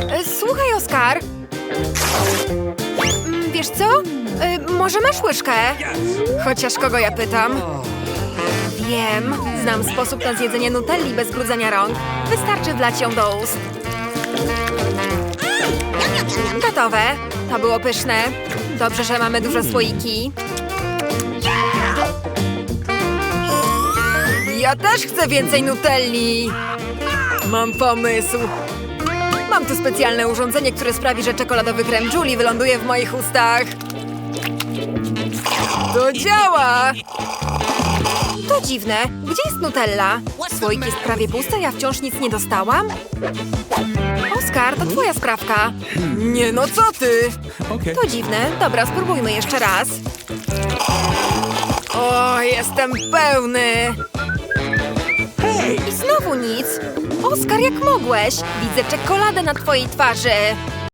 E, Słuchaj, Oskar. Mm, Wiesz co? E, Może masz łyżkę? Chociaż kogo ja pytam? Wiem, znam sposób na zjedzenie nutelli bez brudzenia rąk. Wystarczy wlać ją do ust. Gotowe. To było pyszne. Dobrze, że mamy duże słoiki. Ja też chcę więcej nutelli. Mam pomysł. Mam tu specjalne urządzenie, które sprawi, że czekoladowy krem Julie wyląduje w moich ustach. To działa! To dziwne. Gdzie jest Nutella? Słoik jest prawie pusty, ja wciąż nic nie dostałam? Oskar, to twoja sprawka. Nie no, co ty? To dziwne. Dobra, spróbujmy jeszcze raz. O, jestem pełny. I znowu nic. Oskar, jak mogłeś? Widzę czekoladę na twojej twarzy.